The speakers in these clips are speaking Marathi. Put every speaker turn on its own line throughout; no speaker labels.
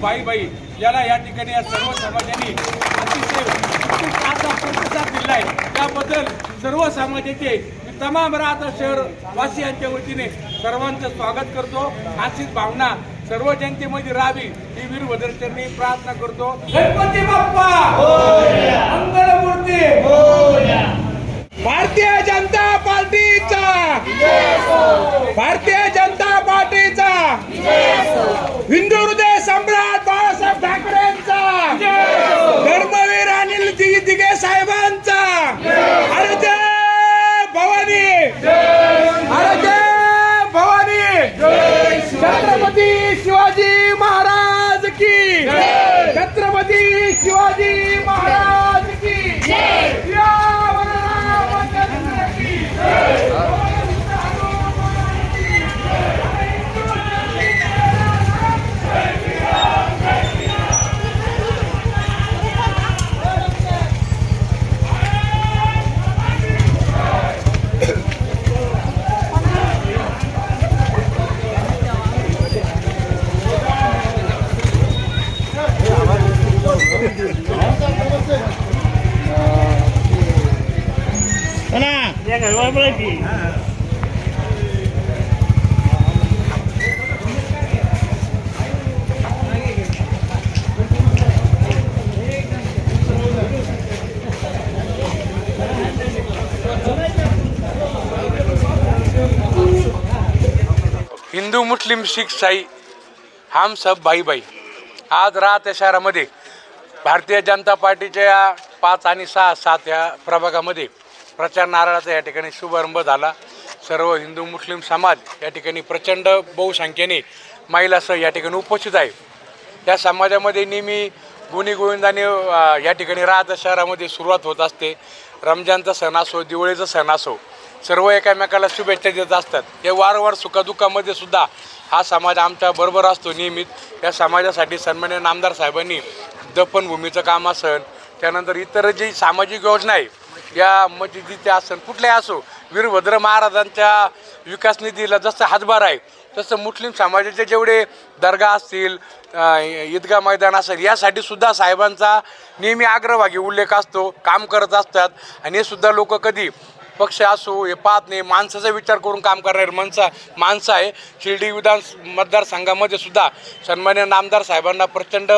बाईबाई याला या ठिकाणी या सर्व समाजाने अतिशय प्रतिसाद दिला आहे त्याबद्दल सर्व समाजाचे तमाम राहता शहर वासियांच्या वतीने सर्वांचं स्वागत करतो. अशीच भावना सर्व जनतेमध्ये राहावी ही वीरभद्रचरणी प्रार्थना करतो. गणपती बाप्पा! मंगलमूर्ती! भारतीय जनता पार्टीचा! भारतीय जनता पार्टीचा! हिंदू शिवाजी महाराज! हिंदू मुस्लिम शीख साई हम सब भाई भाई. आज रात या शहरामध्ये भारतीय जनता पार्टीच्या या पाच आणि सहा सात या प्रभागामध्ये प्रचार नारळाचा या ठिकाणी शुभारंभ झाला. सर्व हिंदू मुस्लिम समाज या ठिकाणी प्रचंड बहुसंख्येने महिलासह या ठिकाणी उपस्थित आहे. या समाजामध्ये नेहमी गुणीगोविंदाने या ठिकाणी राहत शहरामध्ये सुरुवात होत असते. रमजानचा सण असो दिवाळीचा सण असो सर्व एकमेकाला शुभेच्छा देत असतात. या वारंवार सुखदुःखामध्ये सुद्धा हा समाज आमच्या बरोबर असतो नियमित या समाजासाठी सन्मान्य नामदार साहेबांनी दफनभूमीचं काम असन त्यानंतर इतर जी सामाजिक योजना आहे या मशिदीच्या असन कुठल्याही असो वीरभद्र महाराजांच्या विकास निधीला जसं हातभार आहे तसं मुस्लिम समाजाचे जेवढे दर्गा असतील ईदगा मैदान असेल यासाठी सुद्धा साहेबांचा नेहमी आग्रभागी उल्लेख असतो काम करत असतात. आणि हे सुद्धा लोक कधी पक्ष असो हे पाहत नाही. माणसाचा विचार करून काम करणारे माणसा माणसं आहे. शिर्डी विधान मतदारसंघामध्ये सुद्धा सन्मान्य नामदार साहेबांना प्रचंड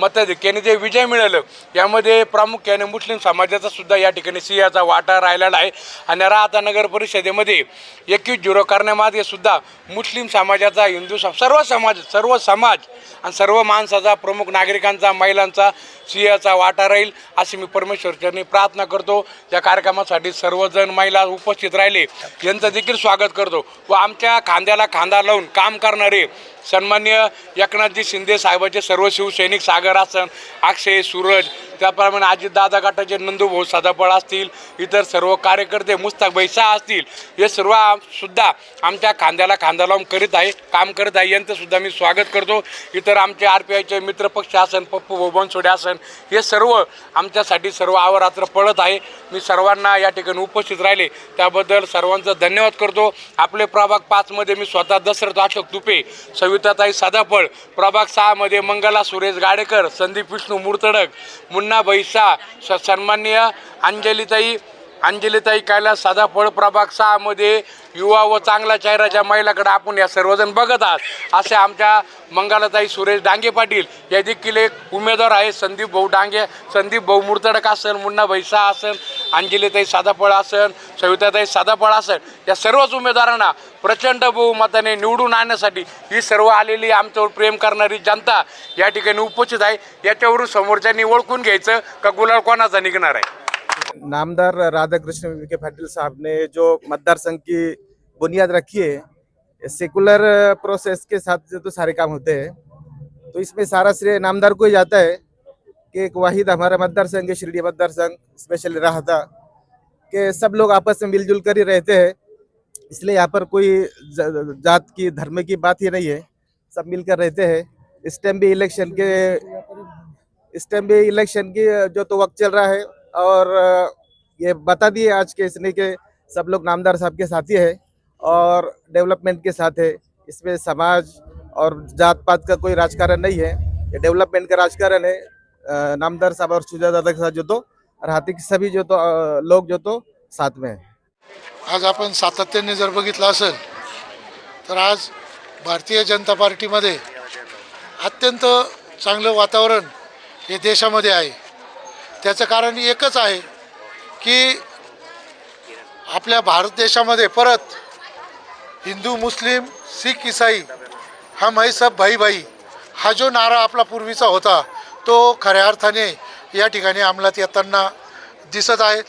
मताधिक्याने जे विजय मिळालं यामध्ये प्रामुख्याने मुस्लिम समाजाचा सुद्धा या ठिकाणी सिंहाचा वाटा राहिलेला आहे. आणि राहता नगर परिषदेमध्ये एकवीस झिरो करण्यामागे सुद्धा मुस्लिम समाजाचा हिंदू सम सर्व समाज सर्व समाज आणि सर्व माणसाचा प्रमुख नागरिकांचा महिलांचा सिंहाचा वाटा राहील अशी मी परमेश्वरचरणी प्रार्थना करतो. या कार्यक्रमासाठी सर्वजण महिला उपस्थित राहिले. यांचं देखील स्वागत करतो. व आमच्या खांद्याला खांदा लावून काम करणारे सन्मान्य एकनाथजी शिंदे साहेबाचे सर्व शिवसैनिक सागर आसन अक्षय सूरज त्याप्रमाणे अजितदादा गटाचे नंदूभाऊ सदापळ असतील इतर सर्व कार्यकर्ते मुस्ताक शाह असतील हे सर्व सुद्धा आमच्या खांद्याला खांदा लावून करीत आहे काम करत आहे. यांचं सुद्धा मी स्वागत करतो. इतर आमचे आर पी आयचे मित्रपक्ष आसन पप्पू भाऊ आसन हे सर्व आमच्यासाठी सर्व आवरात्र पळत आहे. मी सर्वांना या ठिकाणी उपस्थित राहिले. त्याबद्दल सर्वांचं धन्यवाद करतो. आपले प्रभाग पाचमध्ये मी स्वतः दशरथ अशोक तुपे सविताताई सदाफळ प्रभाग सहामध्ये मंगला सुरेश गाडेकर संदीप विष्णू मूर्तडक मुन्ना बैसा. स सन्माननीय अंजलीताई अंजलीताई कैलास फळ प्रभाग सहामध्ये युवा व चांगला चेहऱ्याच्या महिलाकडे आपण या सर्वजण बघत आहात असे आमच्या मंगलाताई सुरेश डांगे पाटील या देखील एक उमेदवार आहे संदीप भाऊ डांगे संदीप भाऊ मुर्तडक असन मुन्ना बैसा असन अंजलीताई साधाफळ असन सविताताई साधाफळ असन या सर्वच उमेदवारांना प्रचंड बहुमताने निवडून आणण्यासाठी ही सर्व आलेली आमच्यावर प्रेम करणारी जनता या ठिकाणी उपस्थित आहे. याच्यावरून समोरच्यांनी ओळखून घ्यायचं का गुलाल कोणाचा निघणार आहे?
नामदार राधा कृष्ण विखे पाटिल साहब ने जो मतदार संघ की बुनियाद रखी है सेकुलर प्रोसेस के साथ जो तो सारे काम होते हैं। तो इसमें सारा श्रेय नामदार को ही जाता है कि एक वाहिद हमारा मतदार संघ है, शिरडी मतदार संघ स्पेशली राहता। कि सब लोग आपस में मिलजुल कर ही रहते हैं। इसलिए यहाँ पर कोई जात की, धर्म की बात ही नहीं है। सब मिलकर रहते हैं। इस टाइम भी इलेक्शन के, इस टाइम भी इलेक्शन की जो तो वक्त चल रहा है और ये बता दिए आज के इसने के सब लोग नामदार साहब के साथी है और डेवलपमेंट के साथ है। इसमें समाज और जात पात का कोई राजकारण नहीं है। ये डेवलपमेंट का राजकारण है। नामदार साहब और सुजा दादा के साथ जो तो हाथी के सभी जो तो लोग जो तो साथ में है।
आज आपण सातत्याने जर तर आज भारतीय जनता पार्टीमध्ये अत्यंत चांगलं वातावरण हे देशामध्ये आहे. त्याचं कारण एकच आहे की आपल्या भारत देशामध्ये परत हिंदू मुस्लिम सिख इसाई हा है सब भाई भाई हा जो नारा आपला पूर्वीचा होता तो खऱ्या अर्थाने या ठिकाणी अंमलात येताना दिसत आहे.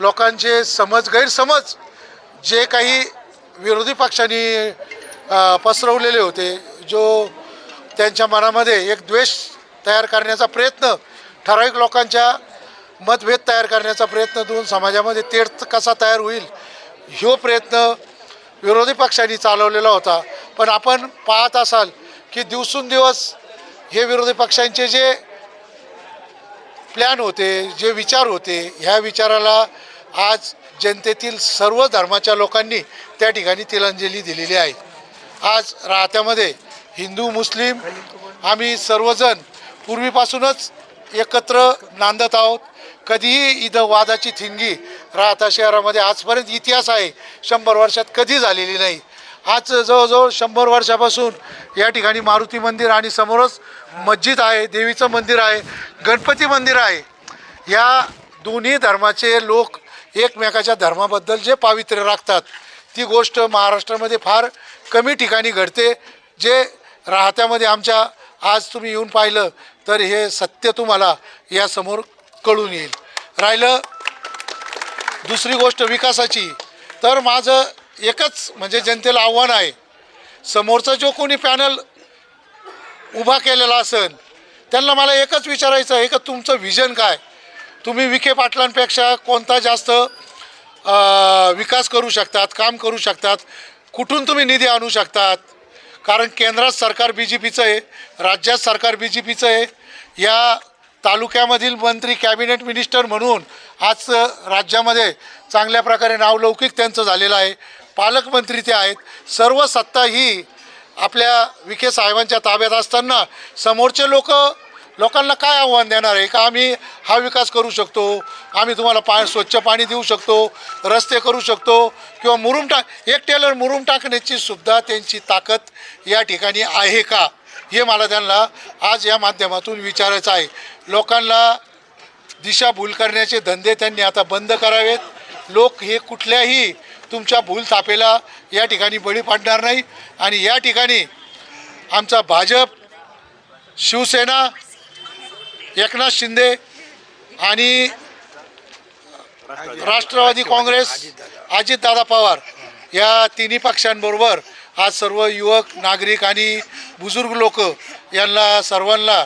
लोकांचे समज गैरसमज जे काही विरोधी पक्षांनी पसरवलेले होते जो त्यांच्या मनामध्ये एक द्वेष तयार करण्याचा प्रयत्न ठराविक लोकांच्या मतभेद तयार करण्याचा प्रयत्न देऊन समाजामध्ये तेढ कसा तयार होईल ह्यो प्रयत्न विरोधी पक्षांनी चालवलेला होता. पण आपण पाहत असाल की दिवसेंदिवस हे विरोधी पक्षांचे जे प्लॅन होते जे विचार होते ह्या विचाराला आज जनतेतील सर्व धर्माच्या लोकांनी त्या ठिकाणी तिलांजली दिलेली आहे. आज राहत्यामध्ये हिंदू मुस्लिम आम्ही सर्वजण पूर्वीपासूनच एकत्र नांदत आहोत. कधीही इथं वादाची थिंगी राहता शहरामध्ये आजपर्यंत इतिहास आहे. शंभर वर्षात कधी झालेली नाही. आज जवळजवळ शंभर वर्षापासून या ठिकाणी मारुती मंदिर आणि समोरच मस्जिद आहे देवीचं मंदिर आहे गणपती मंदिर आहे. या दोन्ही धर्माचे लोक एकमेकाच्या धर्माबद्दल जे पावित्र्य राखतात ती गोष्ट महाराष्ट्रामध्ये फार कमी ठिकाणी घडते. जे राहत्यामध्ये आमच्या आज तुम्ही येऊन पाहिलं तर हे सत्य तुम्हाला यासमोर कळून येईल. राहिलं दुसरी गोष्ट विकासाची. तर माझं एकच म्हणजे जनतेला आव्हान आहे समोरचा जो कोणी पॅनल उभा केलेला असेल त्यांना मला एकच विचारायचं आहे का तुमचं व्हिजन काय? तुम्ही विखे पाटलांपेक्षा कोणता जास्त विकास करू शकतात काम करू शकतात? कुठून तुम्ही निधी आणू शकतात? कारण केंद्रात सरकार बी जे पीचं आहे राज्यात सरकार बी जे पीचं आहे. या तालुक्यामधील मंत्री कॅबिनेट मिनिस्टर म्हणून आज राज्यामध्ये चांगल्या प्रकारे नावलौकिक त्यांचं झालेलं आहे. पालकमंत्री ते आहेत. सर्व सत्ता ही आपल्या विखे साहेबांच्या ताब्यात असताना समोरचे लोक लोकांना काय आव्हान देणार आहे? का आम्ही हा विकास करू शकतो? आम्ही तुम्हाला पा स्वच्छ पाणी देऊ शकतो? रस्ते करू शकतो? किंवा मुरुम टाक एक टेलर मुरुम टाकण्याची सुद्धा त्यांची ताकद या ठिकाणी आहे का? हे मला त्यांना आज या माध्यमातून विचारायचं आहे. लोकांना दिशाभूल करण्याचे धंदे त्यांनी आता बंद करावेत. लोक हे कुठल्याही तुमच्या भूल तापेला या ठिकाणी बळी पाडणार नाही. आणि या ठिकाणी आमचा भाजप शिवसेना एकनाथ शिंदे आणि राष्ट्रवादी काँग्रेस अजितदादा पवार या तिन्ही पक्षांबरोबर आज सर्व युवक नागरिक आणि बुजुर्ग लोक यांना सर्वांना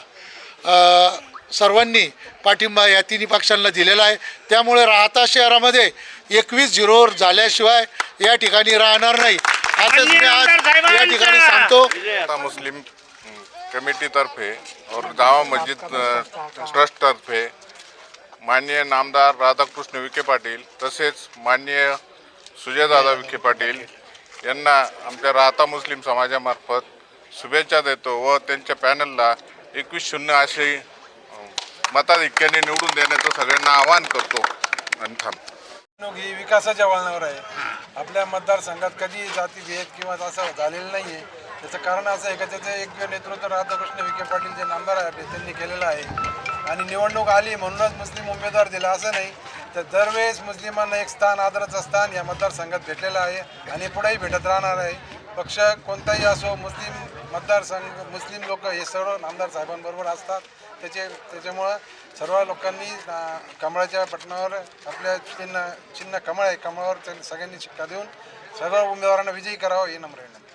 सर्वांनी पाठिंबा या तिन्ही पक्षांना दिलेला आहे. त्यामुळे राहता शहरामध्ये एकवीस झिरोवर झाल्याशिवाय या ठिकाणी राहणार नाही. असंच मी आज या ठिकाणी सांगतो.
आता मुस्लिम कमेटी तर्फे और जावा मस्जिद ट्रस्ट तर्फे माननीय नामदार राधाकृष्ण विखे पाटील तसेच माननीय सुजयदादा विखे पाटील यांना आमच्या राहता मुस्लिम समाजामार्फत शुभेच्छा देतो व त्यांच्या पॅनलला एकवीस शून्य अशी मताधिक्याने निवडून देण्याचं सगळ्यांना आवाहन करतो. आणि थांब.
निवडणूक ही विकासाच्या वळणावर आहे. आपल्या मतदारसंघात कधी जातीभेद किंवा असं झालेलं नाही आहे त्याचं कारण असं आहे का? त्याचं एक नेतृत्व राधाकृष्ण विखे पाटील जे नामदार आहे त्यांनी केलेलं आहे. आणि निवडणूक आली म्हणूनच मुस्लिम उमेदवार दिला असं नाही. तर दरवेळेस मुस्लिमांना एक स्थान आदराचं स्थान या मतदारसंघात भेटलेलं आहे आणि पुढेही भेटत राहणार आहे. पक्ष कोणताही असो मुस्लिम मतदारसंघ मुस्लिम लोक हे सर्व नामदार साहेबांबरोबर असतात. त्याचे त्याच्यामुळं सर्व लोकांनी कमळाच्या पटनावर आपल्या चिन्ह चिन्ह कमळ आहे. कमळावर त्यांनी सगळ्यांनी शिक्का देऊन सर्व उमेदवारांना विजयी करावं हे नम्र विनंती.